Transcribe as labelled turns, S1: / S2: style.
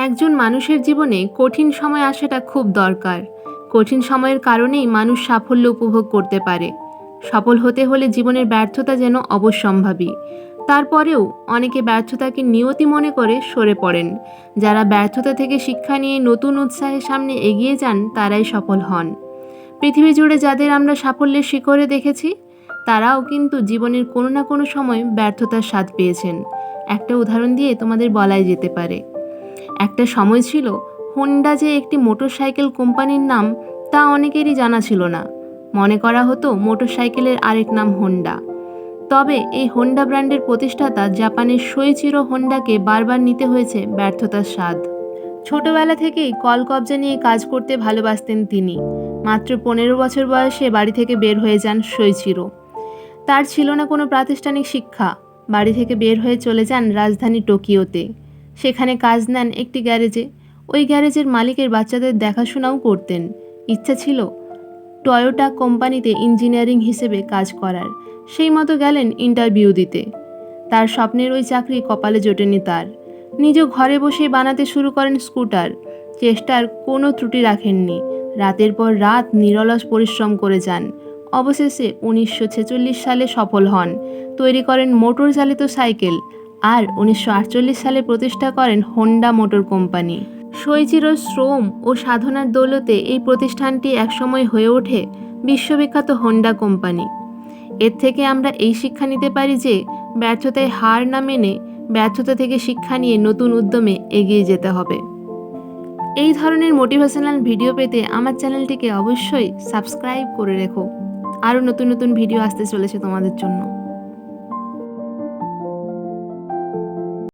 S1: একজন মানুষের জীবনে কঠিন সময় আসাটা খুব দরকার। কঠিন সময়ের কারণেই মানুষ সাফল্য উপভোগ করতে পারে। সফল হতে হলে জীবনের ব্যর্থতা যেন অবশ্যম্ভাবী। তারপরেও অনেকে ব্যর্থতাকে নিয়তি মনে করে সরে পড়েন। যারা ব্যর্থতা থেকে শিক্ষা নিয়ে নতুন উৎসাহের সামনে এগিয়ে যান, তারাই সফল হন। পৃথিবী জুড়ে যাদের আমরা সাফল্যের শিখরে দেখেছি, তারাও কিন্তু জীবনের কোনো না কোনো সময় ব্যর্থতার স্বাদ পেয়েছেন। একটা উদাহরণ দিয়ে তোমাদের বলাই যেতে পারে। একটা সময় ছিল হোন্ডা যে একটি মোটরসাইকেল কোম্পানির নাম তা অনেকেরই জানা ছিল না। মনে করা হতো মোটরসাইকেলের আরেক নাম হোন্ডা তবে এই হোন্ডা ব্র্যান্ডের প্রতিষ্ঠাতা জাপানের সইচিরো হোন্ডাকে বারবার নিতে হয়েছে ব্যর্থতার স্বাদ। ছোটবেলা থেকেই কল কবজা নিয়ে কাজ করতে ভালোবাসতেন তিনি। মাত্র পনেরো বছর বয়সে বাড়ি থেকে বের হয়ে যান সইচিরো তার ছিল না কোনো প্রাতিষ্ঠানিক শিক্ষা। বাড়ি থেকে বের হয়ে চলে যান রাজধানী টোকিওতে। সেখানে কাজ নেন একটি গ্যারেজে। ওই গ্যারেজের মালিকের বাচ্চাদের দেখাশোনাও করতেন। ইচ্ছা ছিল টয়োটা কোম্পানিতে ইঞ্জিনিয়ারিং হিসেবে কাজ করার। সেই মতো গেলেন ইন্টারভিউ দিতে। তার স্বপ্নের ওই চাকরি কপালে জোটেনি তার। নিজ ঘরে বসে বানাতে শুরু করেন স্কুটার। চেষ্টার কোনো ত্রুটি রাখেননি। রাতের পর রাত নিরলস পরিশ্রম করে যান। অবশেষে উনিশশো ছেচল্লিশ সালে সফল হন। তৈরি করেন মোটর চালিত সাইকেল। আর উনিশশো আটচল্লিশ সালে প্রতিষ্ঠা করেন হোন্ডা মোটর কোম্পানি সইচিরো শ্রম ও সাধনার দৌলতে এই প্রতিষ্ঠানটি একসময় হয়ে ওঠে বিশ্ববিখ্যাত হোন্ডা কোম্পানি এর থেকে আমরা এই শিক্ষা নিতে পারি যে, ব্যর্থতায় হার না মেনে ব্যর্থতা থেকে শিক্ষা নিয়ে নতুন উদ্যমে এগিয়ে যেতে হবে। এই ধরনের মোটিভেশনাল ভিডিও পেতে আমার চ্যানেলটিকে অবশ্যই সাবস্ক্রাইব করে রেখো। আরও নতুন নতুন ভিডিও আসতে চলেছে তোমাদের জন্য।